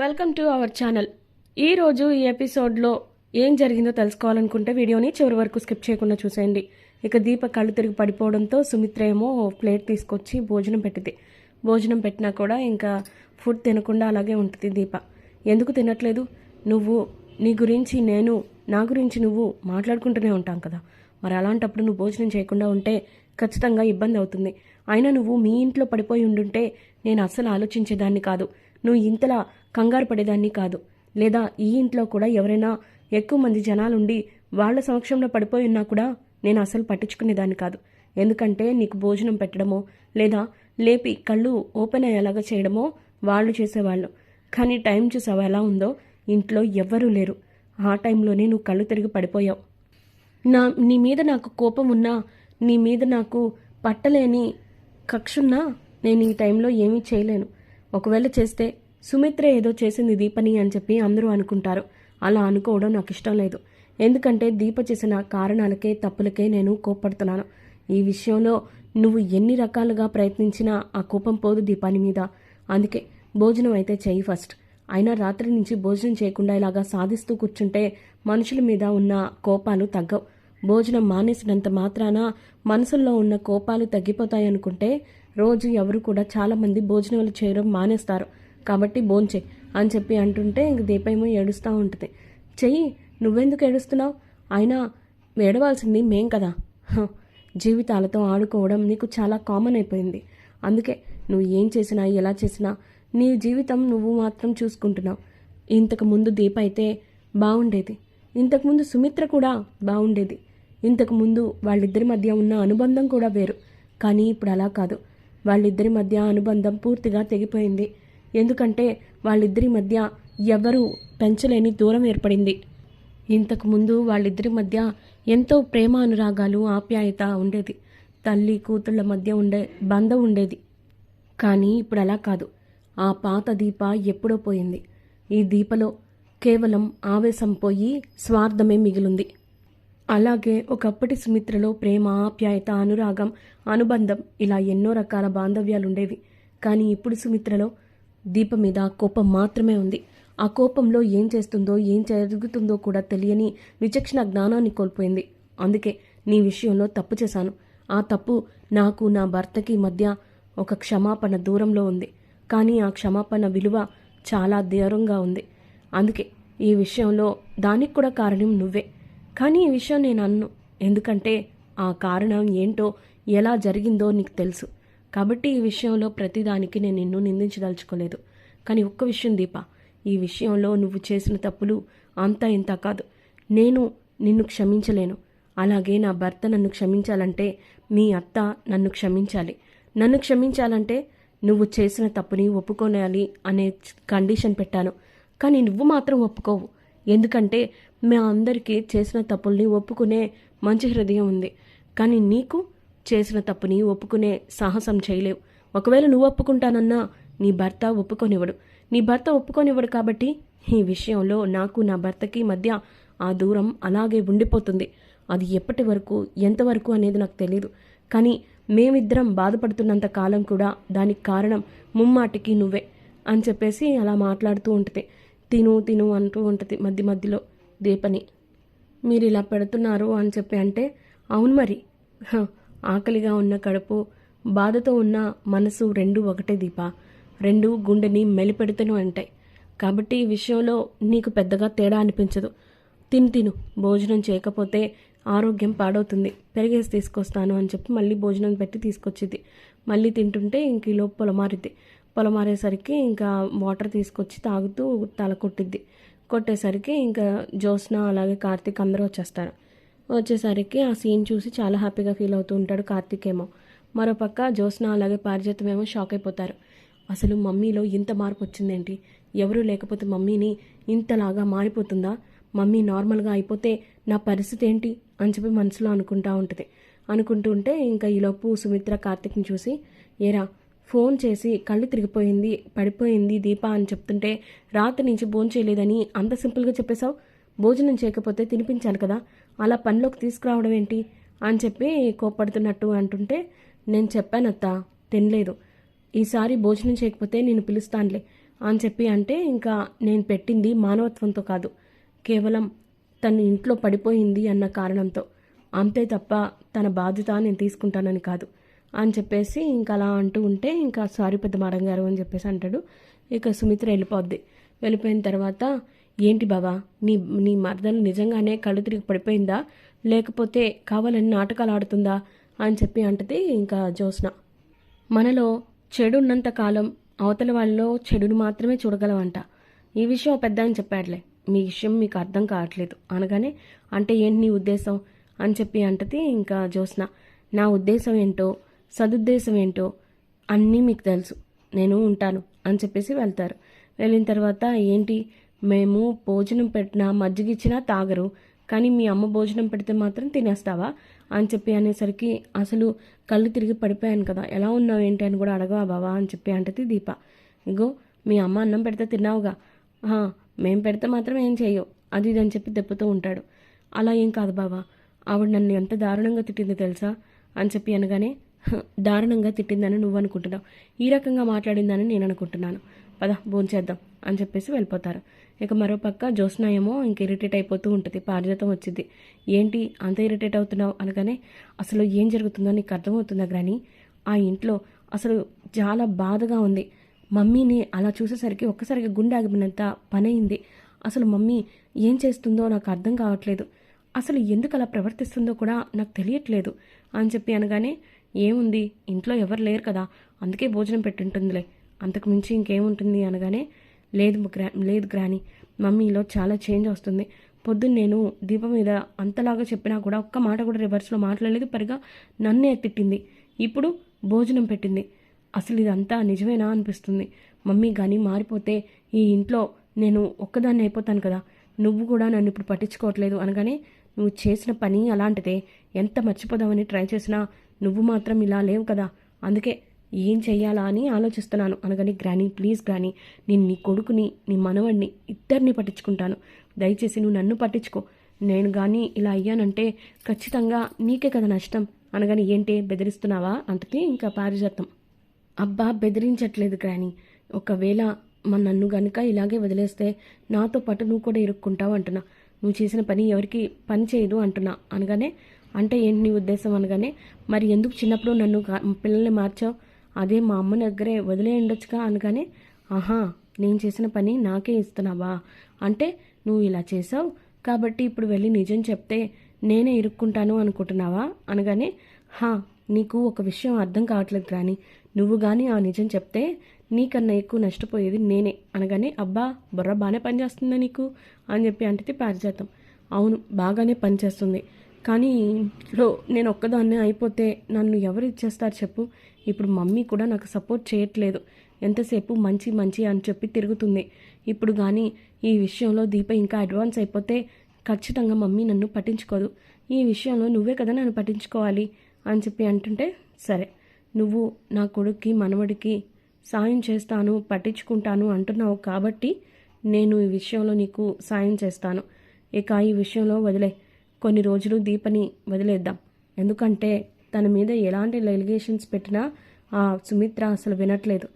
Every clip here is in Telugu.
Welcome to our channel. ఈరోజు ఈ ఎపిసోడ్లో ఏం జరిగిందో తెలుసుకోవాలనుకుంటే వీడియోని చివరి వరకు స్కిప్ చేయకుండా చూసేయండి. ఇక దీప కళ్ళు తిరిగి పడిపోవడంతో సుమిత్ర ఏమో ప్లేట్ తీసుకొచ్చి భోజనం పెట్టింది. భోజనం పెట్టినా కూడా ఇంకా ఫుడ్ తినకుండా అలాగే ఉంటుంది దీప. ఎందుకు తినట్లేదు? నువ్వు నీ గురించి నేను నా గురించి నువ్వు మాట్లాడుకుంటూనే ఉంటాం కదా. మరి అలాంటప్పుడు నువ్వు భోజనం చేయకుండా ఉంటే ఖచ్చితంగా ఇబ్బంది అవుతుంది. అయినా నువ్వు మీ ఇంట్లో పడిపోయి ఉండుంటే నేను అస్సలు ఆలోచించేదాన్ని కాదు. నువ్వు ఇంతలా కంగారు పడేదాన్ని కాదు. లేదా ఈ ఇంట్లో కూడా ఎవరైనా ఎక్కువ మంది జనాలుండి వాళ్ళ సమక్షంలో పడిపోయి ఉన్నా కూడా నేను అసలు పట్టించుకునేదాన్ని కాదు. ఎందుకంటే నీకు భోజనం పెట్టడమో లేదా లేపి కళ్ళు ఓపెన్ అయ్యేలాగా చేయడమో వాళ్ళు చేసేవాళ్ళు. కానీ టైం చూసావు ఎలా ఉందో? ఇంట్లో ఎవ్వరూ లేరు. ఆ టైంలోనే నువ్వు కళ్ళు తిరిగి పడిపోయావు. నా నీ మీద నాకు కోపం ఉన్నా నీ మీద నాకు పట్టలేని కక్షున్నా నేను ఈ టైంలో ఏమీ చేయలేను. ఒకవేళ చేస్తే సుమిత్ర ఏదో చేసింది దీపని అని చెప్పి అందరూ అనుకుంటారు. అలా అనుకోవడం నాకు ఇష్టం లేదు. ఎందుకంటే దీప చేసిన కారణాలకే తప్పులకే నేను కోప్పడుతున్నాను. ఈ విషయంలో నువ్వు ఎన్ని రకాలుగా ప్రయత్నించినా ఆ కోపం పోదు దీపాని మీద. అందుకే భోజనం అయితే చెయ్యి ఫస్ట్. అయినా రాత్రి నుంచి భోజనం చేయకుండా ఇలాగా సాధిస్తూ కూర్చుంటే మనుషుల మీద ఉన్న కోపాలు తగ్గవు. భోజనం మానేసినంత మాత్రాన మనసుల్లో ఉన్న కోపాలు తగ్గిపోతాయనుకుంటే రోజు ఎవరు కూడా చాలామంది భోజనాలు చేయడం మానేస్తారు. కాబట్టి భోంచే అని చెప్పి అంటుంటే ఇంక దీపేమో ఏడుస్తూ ఉంటుంది. చెయ్యి నువ్వెందుకు ఏడుస్తున్నావు? అయినా ఏడవాల్సింది మేం కదా. జీవితాలతో ఆడుకోవడం నీకు చాలా కామన్ అయిపోయింది. అందుకే నువ్వు ఏం చేసినా ఎలా చేసినా నీ జీవితం నువ్వు మాత్రం చూసుకుంటున్నావు. ఇంతకు ముందు దీప అయితే బాగుండేది ఇంతకుముందు సుమిత్ర కూడా బాగుండేది ఇంతకు ముందు వాళ్ళిద్దరి మధ్య ఉన్న అనుబంధం కూడా వేరు. కానీ ఇప్పుడు అలా కాదు. వాళ్ళిద్దరి మధ్య అనుబంధం పూర్తిగా తెగిపోయింది. ఎందుకంటే వాళ్ళిద్దరి మధ్య ఎవరు పెంచలేని దూరం ఏర్పడింది. ఇంతకు ముందు వాళ్ళిద్దరి మధ్య ఎంతో ప్రేమ అనురాగాలు ఆప్యాయత ఉండేది. తల్లి కూతుళ్ళ మధ్య ఉండే బంధం ఉండేది. కానీ ఇప్పుడు అలా కాదు. ఆ పాత దీప ఎప్పుడో పోయింది. ఈ దీపలో కేవలం ఆవేశం పోయి స్వార్థమే మిగిలింది. అలాగే ఒకప్పటి సుమిత్రలో ప్రేమ ఆప్యాయత అనురాగం అనుబంధం ఇలా ఎన్నో రకాల బాంధవ్యాలుండేవి. కానీ ఇప్పుడు సుమిత్రలో దీప మీద కోపం మాత్రమే ఉంది. ఆ కోపంలో ఏం చేస్తుందో ఏం జరుగుతుందో కూడా తెలియని విచక్షణ జ్ఞానాన్ని కోల్పోయింది. అందుకే నీ విషయంలో తప్పు చేశాను. ఆ తప్పు నాకు నా భర్తకి మధ్య ఒక క్షమాపణ దూరంలో ఉంది. కానీ ఆ క్షమాపణ విలువ చాలా దూరంగా ఉంది. అందుకే ఈ విషయంలో దానికి కూడా కారణం నువ్వే. కానీ ఈ విషయం నేను అన్ను. ఎందుకంటే ఆ కారణం ఏంటో ఎలా జరిగిందో నీకు తెలుసు. కాబట్టి ఈ విషయంలో ప్రతిదానికి నేను నిన్ను నిందించదలుచుకోలేదు. కానీ ఒక్క విషయం దీప ఈ విషయంలో నువ్వు చేసిన తప్పులు అంతా ఇంత కాదు. నేను నిన్ను క్షమించలేను. అలాగే నా భర్త నన్ను క్షమించాలంటే మీ అత్త నన్ను క్షమించాలి. నన్ను క్షమించాలంటే నువ్వు చేసిన తప్పుని ఒప్పుకోనాలి అనే కండిషన్ పెట్టాను. కానీ నువ్వు మాత్రం ఒప్పుకోవు. ఎందుకంటే మా అందరికీ చేసిన తప్పుల్ని ఒప్పుకునే మంచి హృదయం ఉంది. కానీ నీకు చేసిన తప్పుని ఒప్పుకునే సాహసం చేయలేవు. ఒకవేళ నువ్వు ఒప్పుకుంటానన్నా నీ భర్త ఒప్పుకొనివ్వడు. నీ భర్త ఒప్పుకొనివ్వడు కాబట్టి ఈ విషయంలో నాకు నా భర్తకి మధ్య ఆ దూరం అలాగే ఉండిపోతుంది. అది ఎప్పటి వరకు ఎంతవరకు అనేది నాకు తెలియదు కానీ మేమిద్దరం బాధపడుతున్నంత కాలం కూడా దానికి కారణం ముమ్మాటికి నువ్వే అని చెప్పేసి అలా మాట్లాడుతూ ఉంటుంది. తిను తిను అంటూ ఉంటుంది మధ్య మధ్యలో దీపని. మీరు ఇలా పెడుతున్నారు అని చెప్పి అంటే అవును మరి. హ, ఆకలిగా ఉన్న కడుపు బాధతో ఉన్న మనసు రెండు ఒకటే దీప. రెండు గుండెని మెలిపెడుతూనే ఉంటాయి కాబట్టి ఈ విషయంలో నీకు పెద్దగా తేడా అనిపించదు. తిను తిను. భోజనం చేయకపోతే ఆరోగ్యం పాడవుతుంది. పెరిగేసి తీసుకొస్తాను అని చెప్పి మళ్ళీ భోజనం పెట్టి తీసుకొచ్చింది. మళ్ళీ తింటుంటే ఇంక ఈలోపు పొలమారిద్ది. పొలమారేసరికి ఇంకా వాటర్ తీసుకొచ్చి తాగుతూ తల కొట్టిద్ది. కొట్టేసరికి ఇంకా జ్యోత్స్న అలాగే కార్తీక్ అందరూ వచ్చేస్తారు. వచ్చేసరికి ఆ సీన్ చూసి చాలా హ్యాపీగా ఫీల్ అవుతూ ఉంటాడు కార్తీక్ ఏమో. మరోపక్క జ్యోత్స్న అలాగే పారిజాతం ఏమో షాక్ అయిపోతారు. అసలు మమ్మీలో ఇంత మార్పు వచ్చిందేంటి? ఎవరూ లేకపోతే మమ్మీని ఇంతలాగా మారిపోతుందా? మమ్మీ నార్మల్గా అయిపోతే నా పరిస్థితి ఏంటి? అని చెప్పి మనసులో అనుకుంటా ఉంటుంది. అనుకుంటూ ఉంటే ఇంకా ఈలోపు సుమిత్ర కార్తిక్ని చూసి ఏరా ఫోన్ చేసి కళ్ళు తిరిగిపోయింది పడిపోయింది దీప అని చెప్తుంటే రాత్రి నుంచి భోజనం చేయలేదని అంత సింపుల్గా చెప్పేశావు? భోజనం చేయకపోతే తినిపించాలి కదా అలా పనిలోకి తీసుకురావడం ఏంటి? అని చెప్పి కోప్పడుతున్నట్టు అంటుంటే నేను చెప్పానత్తా తినలేదు. ఈసారి భోజనం చేయకపోతే నేను పిలుస్తానులే అని చెప్పి అంటే ఇంకా నేను పెట్టింది మానవత్వంతో కాదు కేవలం తను ఇంట్లో పడిపోయింది అన్న కారణంతో. అంతే తప్ప తన బాధ్యత నేను తీసుకుంటానని కాదు అని చెప్పేసి ఇంకా అలా అంటూ ఉంటే ఇంకా సారీ పెద్ద మాడంగారు అని చెప్పేసి అంటాడు. ఇక సుమిత్ర వెళ్ళిపోద్ది. వెళ్ళిపోయిన తర్వాత ఏంటి బావా? నీ నీ మరదలు నిజంగానే కళ్ళు తిరిగి పడిపోయిందా? లేకపోతే కావాలని నాటకాలు ఆడుతుందా? అని చెప్పి అంటది ఇంకా జ్యోత్స్న. మనలో చెడు ఉన్నంత కాలం అవతల వాళ్ళలో చెడుని మాత్రమే చూడగలవంట. ఈ విషయం పెద్ద అని చెప్పాడులే. మీ విషయం మీకు అర్థం కావట్లేదు. అనగానే అంటే ఏంటి నీ ఉద్దేశం? అని చెప్పి అంటది ఇంకా జ్యోత్స్న. నా ఉద్దేశం ఏంటో సదుద్దేశం ఏంటో అన్నీ మీకు తెలుసు. నేను ఉంటాను అని చెప్పేసి వెళ్తారు. వెళ్ళిన తర్వాత ఏంటి? మేము భోజనం పెట్టినా మజ్జిగ ఇచ్చినా తాగరు. కానీ మీ అమ్మ భోజనం పెడితే మాత్రం తినేస్తావా? అని చెప్పి అనేసరికి అసలు కళ్ళు తిరిగి పడిపోయాను కదా ఎలా ఉన్నావు ఏంటి అని కూడా అడగవా బావా? అని చెప్పి అంటది దీప. ఇగో మీ అమ్మ అన్నం పెడితే తిన్నావుగా? మేము మేం పెడితే మాత్రం ఏం చేయవు అది ఇది అని చెప్పి దెబ్బతూ ఉంటాడు. అలా ఏం కాదు బావా ఆవిడ నన్ను ఎంత దారుణంగా తిట్టిందో తెలుసా? అని చెప్పి అనగానే "హ, దారుణంగా తిట్టిందని నువ్వు అనుకుంటున్నావు ఈ రకంగా మాట్లాడిందని నేను అనుకుంటున్నాను పద భోంచేద్దాం. అని చెప్పేసి వెళ్ళిపోతారు. ఇక మరో పక్క జ్యోత్స్న ఏమో ఇంక ఇరిటేట్ అయిపోతూ ఉంటుంది. పారిజాతం వచ్చింది. ఏంటి అంత ఇరిటేట్ అవుతున్నావు అనగానే అసలు ఏం జరుగుతుందో నీకు అర్థమవుతుందా గ్రాని? ఆ ఇంట్లో అసలు చాలా బాధగా ఉంది. మమ్మీని అలా చూసేసరికి ఒక్కసారిగా గుండె ఆగిపోయినంత పని అయింది అసలు మమ్మీ ఏం చేస్తుందో నాకు అర్థం కావట్లేదు. అసలు ఎందుకు అలా ప్రవర్తిస్తుందో కూడా నాకు తెలియట్లేదు అని చెప్పి అనగానే ఏముంది? ఇంట్లో ఎవరు లేరు కదా. అందుకే భోజనం పెట్టుంటుందిలే. అంతకు మించి ఇంకేముంటుంది? అనగానే లేదు గ్రా లేదు గ్రాని మమ్మీలో చాలా చేంజ్ వస్తుంది. పొద్దున్న నేను దీపం మీద అంతలాగా చెప్పినా కూడా ఒక్క మాట కూడా రివర్స్లో మాట్లాడలేదు. పరిగా నన్నే తిట్టింది. ఇప్పుడు భోజనం పెట్టింది. అసలు ఇదంతా నిజమేనా అనిపిస్తుంది. మమ్మీ కానీ మారిపోతే ఈ ఇంట్లో నేను ఒక్కదాన్ని అయిపోతాను కదా. నువ్వు కూడా నన్ను ఇప్పుడు పట్టించుకోవట్లేదు అనగానే నువ్వు చేసిన పని అలాంటిదే. ఎంత మర్చిపోదామని ట్రై చేసినా నువ్వు మాత్రం ఇలా లేవు కదా. అందుకే ఏం చెయ్యాలా అని ఆలోచిస్తున్నాను. అనగాని గ్రానీ ప్లీజ్ గ్రానీ నేను నీ కొడుకుని నీ మనవడిని ఇద్దరిని పట్టించుకుంటాను. దయచేసి నువ్వు నన్ను పట్టించుకో. నేను కానీ ఇలా అయ్యానంటే ఖచ్చితంగా నీకే కదా నష్టం. అనగాని ఏంటి బెదిరిస్తున్నావా? అంటది ఇంకా పారిజాతం. అబ్బా బెదిరించట్లేదు గ్రానీ. ఒకవేళ మా నన్ను గనుక ఇలాగే వదిలేస్తే నాతో పాటు నువ్వు కూడా ఇరుక్కుంటావు అంటున్నా. నువ్వు చేసిన పని ఎవరికి పని చేయదు అంటున్నా. అనగానే అంటే ఏంటి నీ ఉద్దేశం? అనగానే మరి ఎందుకు చిన్నప్పుడు నన్ను పిల్లల్ని మార్చావు? అదే మా అమ్మ దగ్గరే వదిలే ఉండొచ్చుగా అనగానే ఆహా నేను చేసిన పని నాకే ఇస్తున్నావా? అంటే నువ్వు ఇలా చేసావు కాబట్టి ఇప్పుడు వెళ్ళి నిజం చెప్తే నేనే ఇరుక్కుంటాను అనుకుంటున్నావా? అనగానే హా నీకు ఒక విషయం అర్థం కావట్లేదు రాని నువ్వు కానీ ఆ నిజం చెప్తే నీకన్నా ఎక్కువ నష్టపోయేది నేనే. అనగానే అబ్బా బుర్ర బాగానే పనిచేస్తుందా నీకు? అని చెప్పి అంటే పారిజాతం. అవును బాగానే పనిచేస్తుంది. కానీ ఇంట్లో నేను ఒక్కదాన్నే అయిపోతే నన్ను ఎవరు ఇచ్చేస్తారు చెప్పు? ఇప్పుడు మమ్మీ కూడా నాకు సపోర్ట్ చేయట్లేదు. ఎంతసేపు మంచి మంచి అని చెప్పి తిరుగుతుంది. ఇప్పుడు కానీ ఈ విషయంలో దీప ఇంకా అడ్వాన్స్ అయిపోతే ఖచ్చితంగా మమ్మీ నన్ను పట్టించుకోదు. ఈ విషయంలో నువ్వే కదా నన్ను పట్టించుకోవాలి అని చెప్పి అంటుంటే సరే నువ్వు నా కొడుక్కి మనవడికి సాయం చేస్తాను పట్టించుకుంటాను అంటున్నావు కాబట్టి నేను ఈ విషయంలో నీకు సాయం చేస్తాను. ఇక ఈ విషయంలో వదిలే. కొన్ని రోజులు దీపని వదిలేద్దాం. ఎందుకంటే తన మీద ఎలాంటి ఎలిగేషన్స్ పెట్టినా ఆ సుమిత్ర అసలు వినట్లేదు.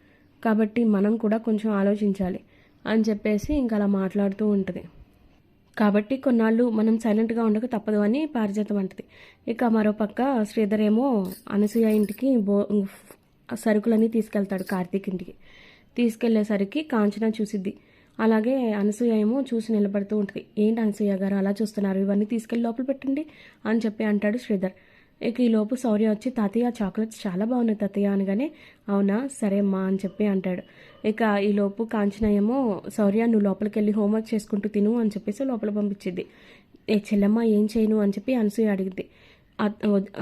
కాబట్టి మనం కూడా కొంచెం ఆలోచించాలి అని చెప్పేసి ఇంకా అలా మాట్లాడుతూ ఉంటుంది. కాబట్టి కొన్నాళ్ళు మనం సైలెంట్గా ఉండక తప్పదు అని పారిజాతం అంటది. ఇక మరోపక్క శ్రీధర్ ఏమో అనసూయ ఇంటికి బో సరుకులన్నీ తీసుకెళ్తాడు కార్తీక్ ఇంటికి. తీసుకెళ్ళేసరికి కాంచన చూసిద్ది. అలాగే అనసూయ ఏమో చూసి నిలబడుతూ ఉంటుంది. ఏంటి అనసూయ గారు అలా చూస్తున్నారు? ఇవన్నీ తీసుకెళ్ళి లోపల పెట్టండి అని చెప్పి అంటాడు శ్రీధర్. ఇక ఈలోపు సౌర్య శౌర్య వచ్చి తాతయ్య చాక్లెట్స్ చాలా బాగున్నాయి తాతయ్య అనగానే అవునా? సరే అమ్మా అని చెప్పి అంటాడు. ఇక ఈలోపు లోపు కాంచన ఏమో శౌర్య నువ్వు లోపలికి వెళ్ళి హోంవర్క్ చేసుకుంటూ తిను అని చెప్పేసి లోపల పంపించింది. ఏ చెల్లమ్మ ఏం చేయను అని చెప్పి అనసూయ అడిగింది.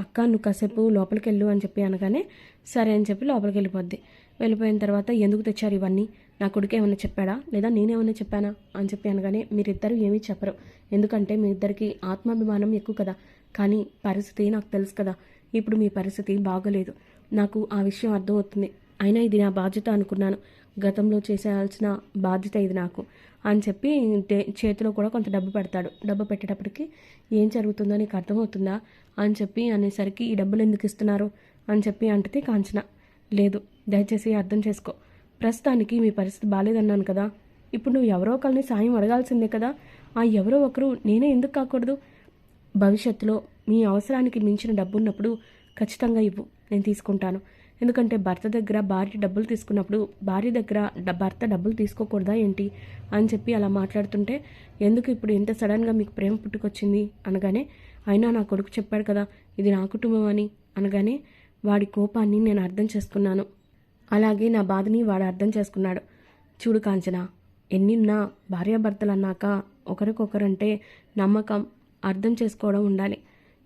అక్క నువ్వు కాసేపు లోపలికి వెళ్ళు అని చెప్పి అనగానే సరే అని చెప్పి లోపలికి వెళ్ళిపోద్ది. వెళ్ళిపోయిన తర్వాత ఎందుకు తెచ్చారు ఇవన్నీ? నా కొడుకు ఏమైనా చెప్పాడా? లేదా నేనేమైనా చెప్పానా? అని చెప్పి అనగానే మీరిద్దరూ ఏమీ చెప్పరు. ఎందుకంటే మీ ఇద్దరికి ఆత్మాభిమానం ఎక్కువ కదా. కానీ పరిస్థితి నాకు తెలుసు కదా. ఇప్పుడు మీ పరిస్థితి బాగోలేదు. నాకు ఆ విషయం అర్థమవుతుంది. అయినా ఇది నా బాధ్యత అనుకున్నాను. గతంలో చేసేయాల్సిన బాధ్యత ఇది నాకు. అని చెప్పి చేతిలో కూడా కొంత డబ్బు పెడతాడు. డబ్బు పెట్టేటప్పటికి ఏం జరుగుతుందో నీకు అర్థమవుతుందా? అని చెప్పి అనేసరికి ఈ డబ్బులు ఎందుకు ఇస్తున్నారు? అని చెప్పి అంటది కాంచన. లేదు దయచేసి అర్థం చేసుకో. ప్రస్తుతానికి మీ పరిస్థితి బాగాలేదన్నాను కదా. ఇప్పుడు నువ్వు ఎవరో ఒకరిని సాయం అడగాల్సిందే కదా. ఆ ఎవరో ఒకరు నేనే ఎందుకు కాకూడదు? భవిష్యత్తులో మీ అవసరానికి మించిన డబ్బు ఉన్నప్పుడు ఖచ్చితంగా ఇవ్వు. నేను తీసుకుంటాను. ఎందుకంటే భర్త దగ్గర భార్య డబ్బులు తీసుకున్నప్పుడు భార్య దగ్గర భర్త డబ్బులు తీసుకోకూడదా ఏంటి? అని చెప్పి అలా మాట్లాడుతుంటే ఎందుకు ఇప్పుడు ఇంత సడన్గా మీకు ప్రేమ పుట్టుకొచ్చింది? అనగానే అయినా నా కొడుకు చెప్పాడు కదా ఇది నా కుటుంబం అని. అనగానే వాడి కోపాన్ని నేను అర్థం చేసుకున్నాను. అలాగే నా బాధని వాడు అర్థం చేసుకున్నాడు. చూడు కాంచన ఎన్నిన్నా భార్యాభర్తలు అన్నాక ఒకరికొకరంటే నమ్మకం అర్థం చేసుకోవడం ఉండాలి.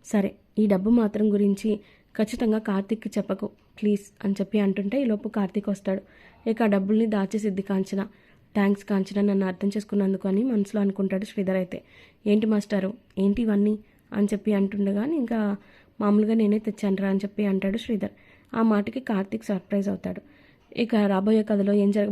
సరే ఈ డబ్బు మాత్రం గురించి ఖచ్చితంగా కార్తీక్కి చెప్పకు. ప్లీజ్ అని చెప్పి అంటుంటే ఈలోపు కార్తీక్ వస్తాడు. ఇక ఆ డబ్బుల్ని దాచేసిద్ది కాంచన. థ్యాంక్స్ కాంచన నన్ను అర్థం చేసుకున్నందుకు అని మనసులో అనుకుంటాడు శ్రీధర్ అయితే. ఏంటి మాస్టారు? ఏంటి ఇవన్నీ? అని చెప్పి అంటుండగా ఇంకా మామూలుగా నేనే తెచ్చానురా అని చెప్పి అంటాడు శ్రీధర్. ఆ మాటకి కార్తీక్ సర్ప్రైజ్ అవుతాడు. ఇక రాబోయే కథలో ఏం జరగ